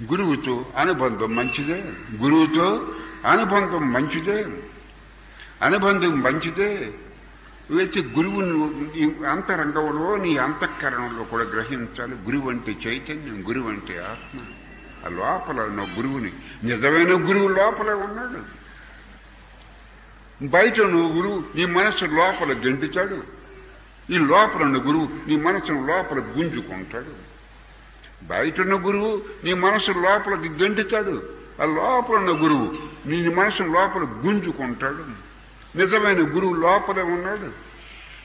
గురువుతో అనుబంధం మంచిదే. గురువుతో అనుబంధం మంచిదే. అనుబంధం మంచిదే. అయితే గురువును నీ అంతరంగంలో నీ అంతఃకరణలో కూడా గ్రహించాలి. గురువు అంటే చైతన్యం గురువు అంటే ఆత్మ. ఆ లోపల ఉన్న గురువుని నిజమైన గురువు లోపలే ఉన్నాడు. బయట నువ్వు గురువు నీ మనసు లోపల గెంటుతాడు ఈ లోపల ఉన్న గురువు నీ మనసును లోపల గుంజుకుంటాడు. బయట ఉన్న గురువు నీ మనసు లోపలికి గెంటుతాడు ఆ లోపల ఉన్న గురువు నీ మనసు లోపల గుంజుకుంటాడు. నిజమైన గురువు లోపలే ఉన్నాడు.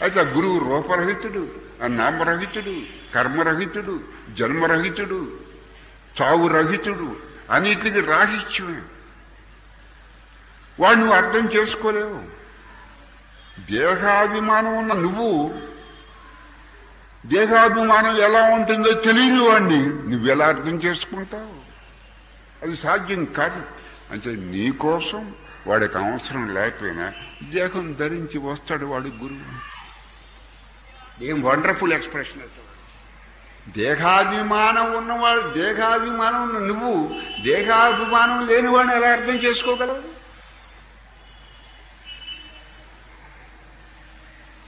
అయితే ఆ గురువు రూపరహితుడు ఆ నామరహితుడు కర్మరహితుడు జన్మరహితుడు చావురహితుడు అన్నిటికి రాహిత్యమే. వాడు నువ్వు అర్థం చేసుకోలేవు. దేహాభిమానం ఉన్న నువ్వు దేహాభిమానం ఎలా ఉంటుందో తెలియని వాడిని నువ్వు ఎలా అర్థం చేసుకుంటావు? అది సాధ్యం కాదు. అంటే నీకోసం వాడికి అవసరం లేకపోయినా దేహం ధరించి వస్తాడు వాడు గురువు. ఏం వండర్ఫుల్ ఎక్స్ప్రెషన్ అది. దేహాభిమానం ఉన్నవాడు దేహాభిమానం ఉన్న నువ్వు దేహాభిమానం లేనివాడిని ఎలా అర్థం చేసుకోగలవు?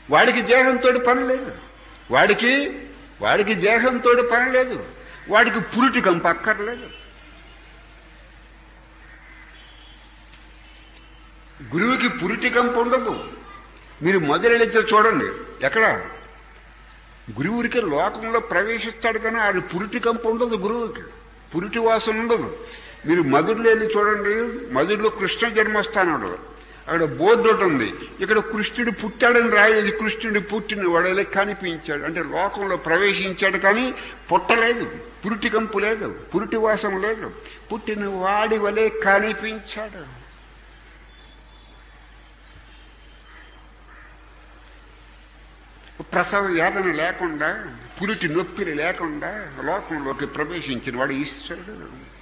వాడికి దేహంతో పని లేదు. వాడికి వాడికి దేహంతో పని లేదు. వాడికి పురిటి కంప అక్కర్లేదు. గురువుకి పురిటి కంప ఉండదు. మీరు మొదలెడితే చూడండి. ఎక్కడ? గురువురికి లోకంలో ప్రవేశిస్తాడు కానీ ఆడి పురిటి కంప ఉండదు గురువుకి. పురిటి వాసన ఉండదు. మీరు మధురలో వెళ్ళి చూడండి. మధురలో కృష్ణ జన్మస్థానం ఉండదు. అక్కడ బోర్డు ఒకటి ఉంది. ఇక్కడ కృష్ణుడు పుట్టాడని రాయలేదు. కృష్ణుడు పుట్టిన వాడలే కనిపించాడు. అంటే లోకంలో ప్రవేశించాడు కానీ పుట్టలేదు. పురుటి కంపు లేదు. పురిటి వాసం లేదు. పుట్టిన వాడి వలె కనిపించాడు. ప్రసవ వేదన లేకుండా పురిటి నొప్పిని లేకుండా లోకంలోకి ప్రవేశించిన వాడు ఈశ్వరుడు.